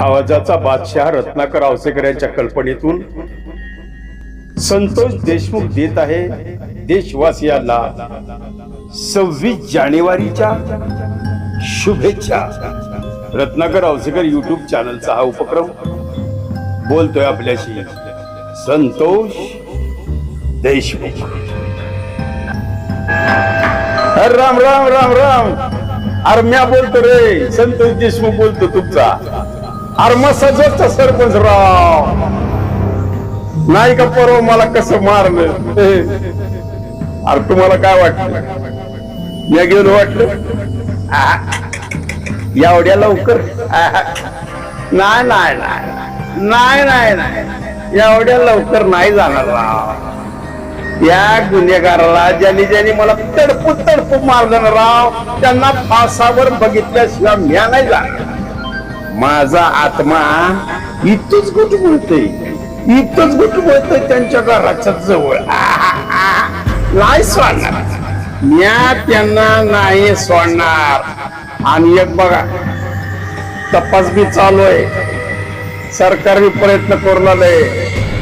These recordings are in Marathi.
आवाजाचा बादशाह रत्नाकर आवसेकर यांच्या कल्पनेतून संतोष देशमुख देत आहे. देशवासियांना सव्वीस जानेवारीच्या शुभेच्छा. रत्नाकर आवसेकर युट्यूब चॅनलचा हा उपक्रम बोलतोय आपल्याशी संतोष देशमुख. राम राम राम राम. अरे म्या बोलतो रे. संतोष देशमुख बोलतो तुमचा. अरे मसाजोगचा सरपंच राव. नाही का परवा मला कसं मारलं? अरे तुम्हाला काय वाटलं? या घेऊन वाटलं? एवढ्या लवकर? नाही नाही नाही नाही नाही एवढ्या लवकर नाही जाणार राव. या गुन्हेगाराला ज्यांनी ज्यांनी मला तडपू तडपू मारलं राव त्यांना फासावर बघितल्याशिवाय म्या नाही जाणार. माझा आत्मा इथंच गुट बोलतोय. इथंच गुट बोलतोय त्यांच्या घराच्या जवळ. आहा, नाही सोडणार. म्या त्यांना नाही सोडणार. आणि एक बघा तपास बी चालू आहे. सरकारने प्रयत्न करू लागले.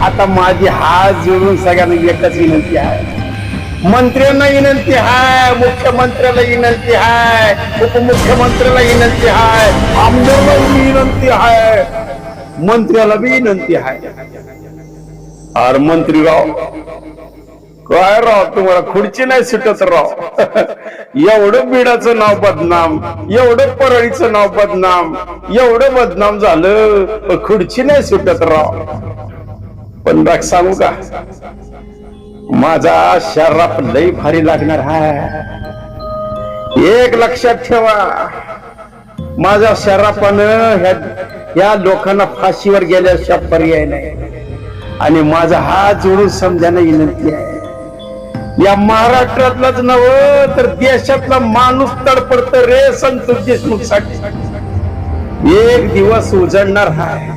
आता माझी हात जोडून सगळ्यांना एकच विनंती आहे. मंत्र्यांना विनंती आहे मुख्यमंत्र्याला विनंती आहे उपमुख्यमंत्र्याला विनंती आहे आमदारला विनंती आहे मंत्र्याला बी विनंती आहे अरे मंत्री राव काय राव तुम्हाला खुर्ची नाही सुटत राव. एवढं बिडाचं नाव बदनाम एवढं परळीचं नाव बदनाम एवढं बदनाम झालं खुर्ची नाही सुटत राव. पण राग सांगू का? माझा शर्राप लई भारी लागणार हाय एक लक्षात ठेवा माझ्या शर्रापानं ह्या या लोकांना फाशीवर गेल्याशिवाय पर्याय नाही. आणि माझा हात जोडून समजायला विनंती आहे. या महाराष्ट्रातलाच नव तर देशातला माणूस तडपडत रे संतोष देशमुखसाठी एक दिवस उजळणार हाय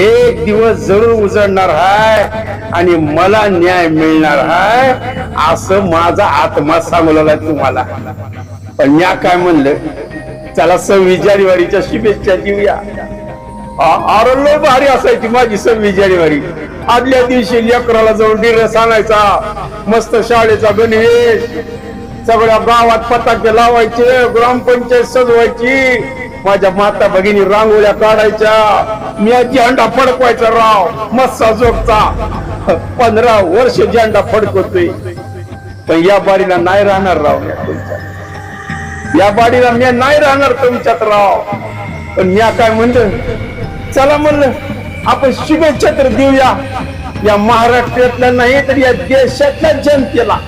एक दिवस जरूर उजळणार हाय आणि मला न्याय मिळणार हाय असं माझा आत्मा सांगलेला तुम्हाला. पण म्या काय म्हणलं चला सव्वीस जानेवारीच्या शुभेच्छा देऊया. आ- भारी असायची माझी सव्वीस जानेवारी. आदल्या दिवशी लेकराला जाऊन डिरस आणायचा मस्त शाळेचा गणवेश सगळ्या गावात पताके लावायचे ग्रामपंचायत सजवायची माझ्या माता भगिनी रांगोळ्या काढायच्या. मी अंडा फडकवायचा राव. मस्सा जोगचा. पंधरा वर्ष झेंडा फडकवतोय. पण या बारीला नाही राहणार राव या तुमच्या या बाडीला मी नाही राहणार तुमच्यात राव. पण मी काय म्हणलं? चला म्हणलं आपण शुभेच्छा तर देऊया. या महाराष्ट्रातल्या नाही तर या देशातल्या जनतेला.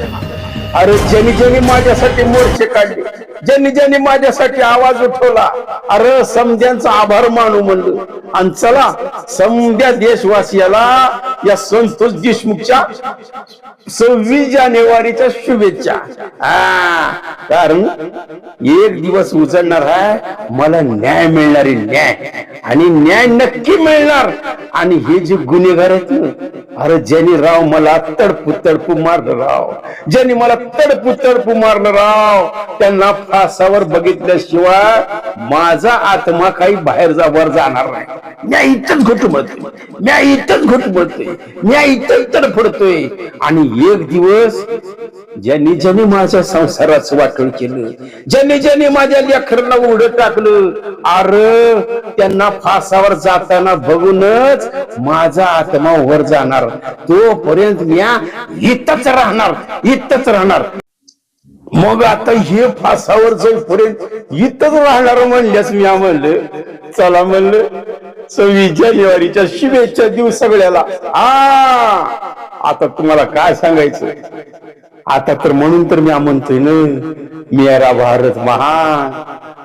अरे ज्यांनी ज्यांनी माझ्यासाठी मोर्चे काढले ज्यांनी ज्यांनी माझ्यासाठी आवाज उठवला अरे समध्यांचा आभार मानू म्हणलं. आणि चला समध्या देशवासियाला या संतोष देशमुखच्या सव्वीस जानेवारीच्या शुभेच्छा. हा कारण एक दिवस उचलणार आहे मला न्याय मिळणारी न्याय. आणि न्याय नक्की मिळणार. आणि हे जे गुन्हेगार आहेत ना अरे ज्यांनी राव मला तडपू तडपू मारलं राव. ज्यांनी मला तडपू तडपू मारलं राव त्यांना फासावर बघितल्याशिवाय माझा आत्मा काही बाहेर जा वर जाणार नाही. म्या इथंच घुटू म्या इथंच घुटू म्या इथंच तडफडतोय. आणि एक दिवस ज्यांनी ज्यांनी माझ्या संसाराचं वाटण केलं ज्यांनी ज्यांनी माझ्या लेकरांना उडं टाकलं अरे त्यांना फासावर जाताना बघूनच माझा आत्मा वर जाणार तोपर्यंत म्या इथंच राहणार इथंच राहणार. मग आता हे फासावर जाईपर्यंत इथंच राहणार म्हणल्यास मी म्हणलं चला म्हणलं सव्वीस जानेवारीच्या शुभेच्छा देऊ सगळ्याला. आ आता तुम्हाला काय सांगायचं? आता तर म्हणून तर मी म्हणतोय ना मेरा भारत महान.